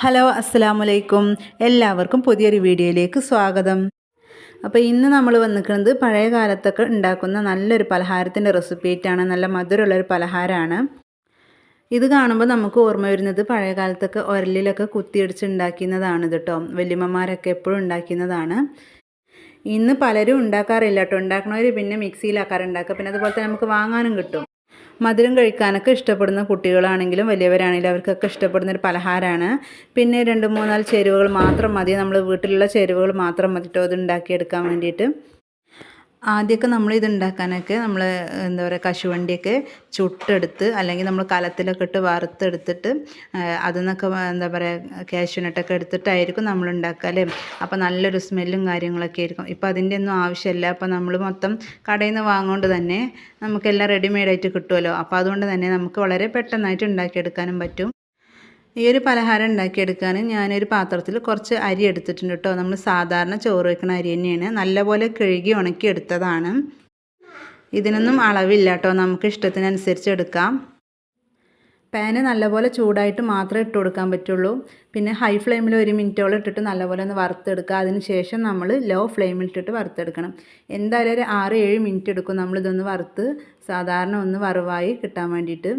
Hello അസ്സാം വലൈക്കും എല്ലാവർക്കും പുതിയൊരു വീഡിയോയിലേക്ക് സ്വാഗതം. അപ്പോൾ ഇന്ന് നമ്മൾ വന്നിരിക്കുന്നത് പഴയ കാലത്തൊക്കെ ഉണ്ടാക്കുന്ന നല്ലൊരു പലഹാരത്തിന്റെ റെസിപ്പി ആയിട്ടാണ് നല്ല മധുരമുള്ളൊരു പലഹാരമാണ്. ഇത് കാണുമ്പോൾ നമുക്ക് ഓർമ്മ വരുന്നത് പഴയ കാലത്തൊക്കെ ഉരലിലൊക്കെ കുത്തിയടിച്ച് ഉണ്ടാക്കുന്നതാണ് കേട്ടോ. വല്യമ്മമാരൊക്കെ എപ്പോഴും ഉണ്ടാക്കുന്നതാണ് ഇന്ന് പലരും ഉണ്ടാക്കാറില്ല കേട്ടോ. ഉണ്ടാക്കണവർ പിന്നെ മിക്സിയിലാക്കാറുണ്ടാക്കുക. പിന്നെ അതുപോലെ തന്നെ നമുക്ക് വാങ്ങാനും കിട്ടും. മധുരം കഴിക്കാനൊക്കെ ഇഷ്ടപ്പെടുന്ന കുട്ടികളാണെങ്കിലും വലിയവരാണെങ്കിലും അവർക്കൊക്കെ ഇഷ്ടപ്പെടുന്ന ഒരു പലഹാരമാണ്. പിന്നെ രണ്ട് മൂന്നാൽ ചേരുവകൾ മാത്രം മതി. നമ്മൾ വീട്ടിലുള്ള ചേരുവകൾ മാത്രം മതിട്ടോ ഇത് ഉണ്ടാക്കിയെടുക്കാൻ വേണ്ടിയിട്ട്. ആദ്യമൊക്കെ നമ്മൾ ഇത് ഉണ്ടാക്കാനൊക്കെ നമ്മൾ എന്താ പറയുക കശുവണ്ടിയൊക്കെ ചുട്ടെടുത്ത് അല്ലെങ്കിൽ നമ്മൾ കലത്തിലൊക്കെ ഇട്ട് വറുത്തെടുത്തിട്ട് അതിൽ നിന്നൊക്കെ എന്താ പറയുക കാശുനട്ടൊക്കെ എടുത്തിട്ടായിരിക്കും നമ്മൾ ഉണ്ടാക്കുക അല്ലേ? അപ്പോൾ നല്ലൊരു സ്മെല്ലും കാര്യങ്ങളൊക്കെ ആയിരിക്കും. ഇപ്പോൾ അതിന്റെ ഒന്നും ആവശ്യമില്ല. അപ്പോൾ നമ്മൾ മൊത്തം കടയിൽ നിന്ന് വാങ്ങുകൊണ്ട് തന്നെ നമുക്കെല്ലാം റെഡിമെയ്ഡായിട്ട് കിട്ടുമല്ലോ. അപ്പോൾ അതുകൊണ്ട് തന്നെ നമുക്ക് വളരെ പെട്ടെന്നായിട്ട് ഉണ്ടാക്കിയെടുക്കാനും പറ്റും. ഈ ഒരു പലഹാരം ഉണ്ടാക്കിയെടുക്കാൻ ഞാനൊരു പാത്രത്തിൽ കുറച്ച് അരി എടുത്തിട്ടുണ്ട് കേട്ടോ. നമ്മൾ സാധാരണ ചോറ് വയ്ക്കുന്ന അരി തന്നെയാണ്. നല്ലപോലെ കഴുകി ഉണക്കി എടുത്തതാണ്. ഇതിനൊന്നും അളവില്ല കേട്ടോ. നമുക്ക് ഇഷ്ടത്തിനനുസരിച്ച് എടുക്കാം. പാന് നല്ലപോലെ ചൂടായിട്ട് മാത്രമേ ഇട്ട് കൊടുക്കാൻ പറ്റുള്ളൂ. പിന്നെ ഹൈ ഫ്ലെയിമിൽ ഒരു മിനിറ്റോളം ഇട്ടിട്ട് നല്ലപോലെ ഒന്ന് വറുത്തെടുക്കുക. അതിന് ശേഷം നമ്മൾ ലോ ഫ്ലെയിമിൽ ഇട്ടിട്ട് വറുത്തെടുക്കണം. എന്തായാലും ഒരു ആറ് ഏഴ് മിനിറ്റ് എടുക്കും. നമ്മളിതൊന്ന് വറുത്ത് സാധാരണ ഒന്ന് വറവായി കിട്ടാൻ വേണ്ടിയിട്ട്.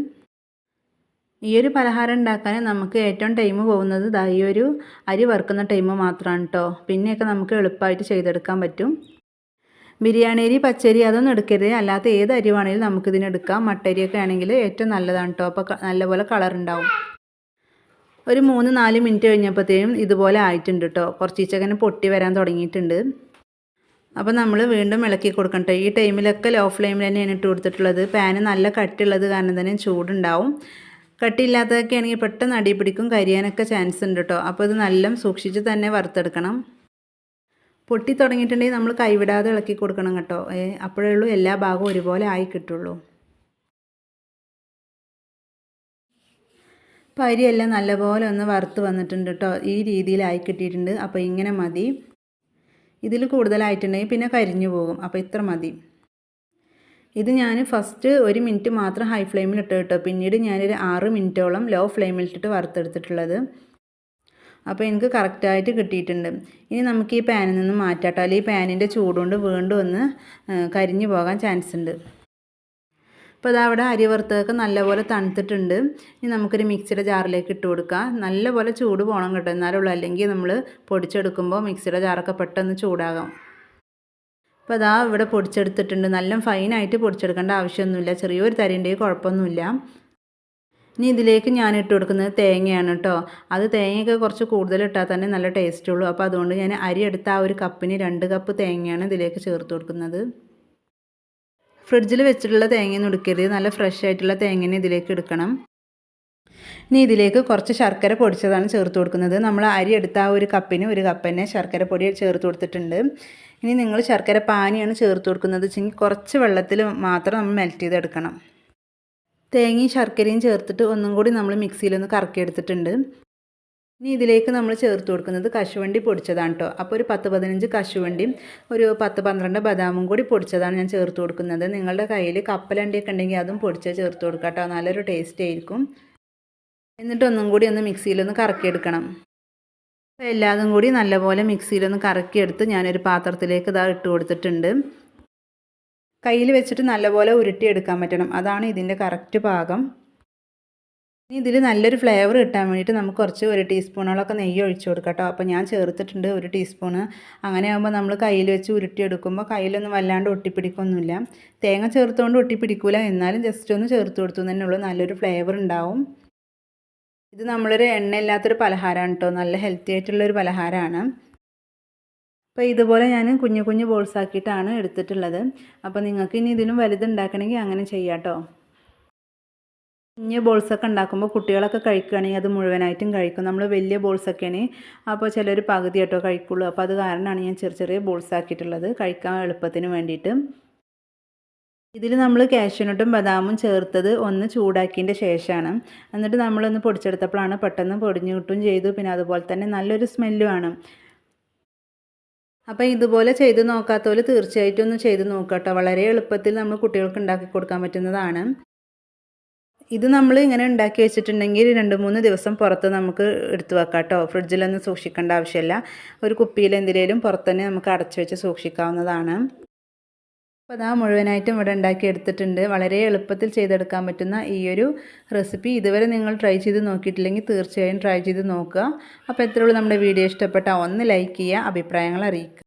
ഈ ഒരു പലഹാരം ഉണ്ടാക്കാൻ നമുക്ക് ഏറ്റവും ടൈം പോകുന്നത് ദാ ഈ ഒരു അരി വറുക്കുന്ന ടൈം മാത്രമാണ് കേട്ടോ പിന്നെയൊക്കെ നമുക്ക് എളുപ്പമായിട്ട് ചെയ്തെടുക്കാൻ പറ്റും. ബിരിയാണി അരി പച്ചരി അതൊന്നും എടുക്കരുത്. അല്ലാത്ത ഏത് അരി വേണമെങ്കിലും നമുക്കിതിനെടുക്കാം മട്ടരിയൊക്കെ ആണെങ്കിൽ ഏറ്റവും നല്ലതാണ് കേട്ടോ അപ്പോൾ നല്ലപോലെ കളർ ഉണ്ടാവും. ഒരു മൂന്ന് നാല് മിനിറ്റ് കഴിഞ്ഞപ്പോഴത്തേനും ഇതുപോലെ ആയിട്ടുണ്ട് കേട്ടോ കുറച്ചീച്ചങ്ങനെ പൊട്ടി വരാൻ തുടങ്ങിയിട്ടുണ്ട്. അപ്പോൾ നമ്മൾ വീണ്ടും ഇളക്കി കൊടുക്കണം ഈ ടൈമിലൊക്കെ ലോ ഫ്ലെയിമിൽ തന്നെയാണ് ഇട്ട് കൊടുത്തിട്ടുള്ളത്. പാന് നല്ല കട്ടിയുള്ളത് കാരണം തന്നെ ചൂടുണ്ടാവും. കട്ടിയില്ലാത്തതൊക്കെ ആണെങ്കിൽ പെട്ടെന്ന് അടി പിടിക്കും കരിയാനൊക്കെ ചാൻസ് ഉണ്ട് കേട്ടോ അപ്പോൾ ഇത് നല്ല സൂക്ഷിച്ച് തന്നെ വറുത്തെടുക്കണം. പൊട്ടി തുടങ്ങിയിട്ടുണ്ടെങ്കിൽ നമ്മൾ കൈവിടാതെ ഇളക്കി കൊടുക്കണം കേട്ടോ. അപ്പോഴേ ഉള്ളൂ എല്ലാ ഭാഗവും ഒരുപോലെ ആയി കിട്ടുള്ളൂ. അപ്പോൾ അരിയെല്ലാം നല്ലപോലെ ഒന്ന് വറുത്ത് വന്നിട്ടുണ്ട് കേട്ടോ ഈ രീതിയിലായി കിട്ടിയിട്ടുണ്ട്. അപ്പോൾ ഇങ്ങനെ മതി. ഇതിൽ കൂടുതലായിട്ടുണ്ടെങ്കിൽ പിന്നെ കരിഞ്ഞു പോകും. അപ്പോൾ ഇത്ര മതി. ഇത് ഞാൻ ഫസ്റ്റ് ഒരു മിനിറ്റ് മാത്രം ഹൈ ഫ്ലെയിമിൽ ഇട്ട് കേട്ടോ. പിന്നീട് ഞാനൊരു ആറ് മിനിറ്റോളം ലോ ഫ്ലെയിമിൽ ഇട്ടിട്ട് വറുത്തെടുത്തിട്ടുള്ളത്. അപ്പോൾ എനിക്ക് കറക്റ്റായിട്ട് കിട്ടിയിട്ടുണ്ട്. ഇനി നമുക്ക് ഈ പാനിൽ നിന്ന് മാറ്റാട്ടോ അല്ലെങ്കിൽ ഈ പാനിന്റെ ചൂടുകൊണ്ട് വീണ്ടും ഒന്ന് കരിഞ്ഞു പോകാൻ ചാൻസ് ഉണ്ട്. അപ്പോൾ അതവിടെ അരി വറുത്തതൊക്കെ നല്ലപോലെ തണുത്തിട്ടുണ്ട്. ഇനി നമുക്കൊരു മിക്സിയുടെ ജാറിലേക്ക് ഇട്ട് കൊടുക്കാം. നല്ലപോലെ ചൂട് പോകണം കേട്ടോ. എന്നാലുള്ളൂ അല്ലെങ്കിൽ നമ്മൾ പൊടിച്ചെടുക്കുമ്പോൾ മിക്സിയുടെ ജാറൊക്കെ പെട്ടെന്ന് ചൂടാകാം. അപ്പോൾ അതാ ഇവിടെ പൊടിച്ചെടുത്തിട്ടുണ്ട്. നല്ല ഫൈനായിട്ട് പൊടിച്ചെടുക്കേണ്ട ആവശ്യമൊന്നുമില്ല. ചെറിയൊരു തരിന്റെ കുഴപ്പമൊന്നുമില്ല. ഇനി ഇതിലേക്ക് ഞാൻ ഇട്ട് കൊടുക്കുന്നത് തേങ്ങയാണ് കേട്ടോ അത് തേങ്ങയൊക്കെ കുറച്ച് കൂടുതൽ ഇട്ടാൽ തന്നെ നല്ല ടേസ്റ്റ് ഉള്ളൂ. അപ്പോൾ അതുകൊണ്ട് ഞാൻ അരി എടുത്ത ആ ഒരു കപ്പിന് രണ്ട് കപ്പ് തേങ്ങയാണ് ഇതിലേക്ക് ചേർത്ത് കൊടുക്കുന്നത്. ഫ്രിഡ്ജിൽ വെച്ചിട്ടുള്ള തേങ്ങയൊന്നും എടുക്കരുത് നല്ല ഫ്രഷ് ആയിട്ടുള്ള തേങ്ങനെ ഇതിലേക്ക് എടുക്കണം. ഇനി ഇതിലേക്ക് കുറച്ച് ശർക്കര പൊടിച്ചതാണ് ചേർത്ത് കൊടുക്കുന്നത്. നമ്മൾ അരി എടുത്ത ആ ഒരു കപ്പിന് ഒരു കപ്പ് തന്നെ ശർക്കര പൊടി ചേർത്ത് കൊടുത്തിട്ടുണ്ട്. ഇനി നിങ്ങൾ ശർക്കര പാനിയാണ് ചേർത്ത് കൊടുക്കുന്നത്. വെച്ചെങ്കിൽ കുറച്ച് വെള്ളത്തിൽ മാത്രം നമ്മൾ മെൽറ്റ് ചെയ്തെടുക്കണം. തേങ്ങയും ശർക്കരയും ചേർത്തിട്ട് ഒന്നും കൂടി നമ്മൾ മിക്സിയിലൊന്ന് കറക്കിയെടുത്തിട്ടുണ്ട്. ഇനി ഇതിലേക്ക് നമ്മൾ ചേർത്ത് കൊടുക്കുന്നത് കശുവണ്ടി പൊടിച്ചതാണ് കേട്ടോ അപ്പോൾ ഒരു പത്ത് പതിനഞ്ച് കശുവണ്ടിയും ഒരു പത്ത് പന്ത്രണ്ട് ബദാമും കൂടി പൊടിച്ചതാണ് ഞാൻ ചേർത്ത് കൊടുക്കുന്നത്. നിങ്ങളുടെ കയ്യിൽ കപ്പലണ്ടിയൊക്കെ ഉണ്ടെങ്കിൽ അതും പൊടിച്ച് ചേർത്ത് കൊടുക്കാം കേട്ടോ നല്ലൊരു ടേസ്റ്റ് ആയിരിക്കും. എന്നിട്ട് ഒന്നും കൂടി ഒന്ന് മിക്സിയിലൊന്ന് കറക്കിയെടുക്കണം. അപ്പോൾ എല്ലാതും കൂടി നല്ലപോലെ മിക്സിയിലൊന്ന് കറക്കിയെടുത്ത് ഞാനൊരു പാത്രത്തിലേക്ക് ഇതാ ഇട്ട് കൊടുത്തിട്ടുണ്ട്. കയ്യിൽ വെച്ചിട്ട് നല്ലപോലെ ഉരുട്ടിയെടുക്കാൻ പറ്റണം. അതാണ് ഇതിന്റെ കറക്റ്റ് പാകം. ഇനി ഇതിൽ നല്ലൊരു ഫ്ലേവർ കിട്ടാൻ വേണ്ടിയിട്ട് നമുക്ക് കുറച്ച് ഒരു ടീസ്പൂണോളൊക്കെ നെയ്യ് ഒഴിച്ചു കൊടുക്കാം കേട്ടോ. അപ്പോൾ ഞാൻ ചേർത്തിട്ടുണ്ട് ഒരു ടീസ്പൂണ് അങ്ങനെ ആകുമ്പോൾ നമ്മൾ കയ്യിൽ വെച്ച് ഉരുട്ടിയെടുക്കുമ്പോൾ കയ്യിലൊന്നും വല്ലാണ്ട് ഒട്ടിപ്പിടിക്കൊന്നുമില്ല. തേങ്ങ ചേർത്തുകൊണ്ട് ഒട്ടിപ്പിടിക്കില്ല എന്നാലും ജസ്റ്റ് ഒന്ന് ചേർത്ത് കൊടുത്തു തന്നെ ഉള്ളൂ നല്ലൊരു ഫ്ലേവർ ഉണ്ടാവും. ഇത് നമ്മളൊരു എണ്ണയില്ലാത്തൊരു പലഹാരമാണ് കേട്ടോ നല്ല ഹെൽത്തി ആയിട്ടുള്ളൊരു പലഹാരമാണ്. അപ്പോൾ ഇതുപോലെ ഞാൻ കുഞ്ഞു കുഞ്ഞു ബോൾസ് ആക്കിയിട്ടാണ് എടുത്തിട്ടുള്ളത്. അപ്പോൾ നിങ്ങൾക്ക് ഇനി ഇതിലും വലുതുണ്ടാക്കണമെങ്കിൽ അങ്ങനെ ചെയ്യാം കേട്ടോ കുഞ്ഞ് ബോൾസൊക്കെ ഉണ്ടാക്കുമ്പോൾ കുട്ടികളൊക്കെ കഴിക്കുകയാണെങ്കിൽ അത് മുഴുവനായിട്ടും കഴിക്കും. നമ്മൾ വലിയ ബോൾസൊക്കെയാണ് അപ്പോൾ ചിലർ പകുതി കേട്ടോ കഴിക്കുള്ളൂ. അപ്പോൾ അത് കാരണമാണ് ഞാൻ ചെറിയ ചെറിയ ബോൾസ് ആക്കിയിട്ടുള്ളത് കഴിക്കാൻ എളുപ്പത്തിന് വേണ്ടിയിട്ട്. ഇതിൽ നമ്മൾ കാഷ്യൂനട്ടും ബദാമും ചേർത്തത് ഒന്ന് ചൂടാക്കിയതിന്റെ ശേഷമാണ് എന്നിട്ട് നമ്മളൊന്ന് പൊടിച്ചെടുത്തപ്പോഴാണ് പെട്ടെന്ന് പൊടിഞ്ഞു കിട്ടും ചെയ്തു. പിന്നെ അതുപോലെ തന്നെ നല്ലൊരു സ്മെല്ലുമാണ് അപ്പോൾ ഇതുപോലെ ചെയ്ത് നോക്കാത്തവർ തീർച്ചയായിട്ടും ഒന്ന് ചെയ്ത് നോക്കട്ടോ. വളരെ എളുപ്പത്തിൽ നമ്മൾ കുട്ടികൾക്ക് ഉണ്ടാക്കി കൊടുക്കാൻ പറ്റുന്നതാണ്. ഇത് നമ്മൾ ഇങ്ങനെ ഉണ്ടാക്കി വെച്ചിട്ടുണ്ടെങ്കിൽ രണ്ട് മൂന്ന് ദിവസം പുറത്ത് നമുക്ക് എടുത്തു വെക്കാം കേട്ടോ ഫ്രിഡ്ജിലൊന്നും സൂക്ഷിക്കേണ്ട ആവശ്യമില്ല. ഒരു കുപ്പിയിൽ എന്തിനേലും പുറത്ത് തന്നെ നമുക്ക് അടച്ചു വെച്ച് സൂക്ഷിക്കാവുന്നതാണ്. അപ്പോൾ അതാ മുഴുവനായിട്ടും ഇവിടെ ഉണ്ടാക്കി എടുത്തിട്ടുണ്ട്. വളരെ എളുപ്പത്തിൽ ചെയ്തെടുക്കാൻ പറ്റുന്ന ഈ ഒരു റെസിപ്പി. ഇതുവരെ നിങ്ങൾ ട്രൈ ചെയ്ത് നോക്കിയിട്ടില്ലെങ്കിൽ തീർച്ചയായും ട്രൈ ചെയ്ത് നോക്കുക. അപ്പോൾ എത്രയുള്ളൂ നമ്മുടെ വീഡിയോ. ഇഷ്ടപ്പെട്ടാൽ ഒന്ന് ലൈക്ക് ചെയ്യുക അഭിപ്രായങ്ങൾ അറിയിക്കുക.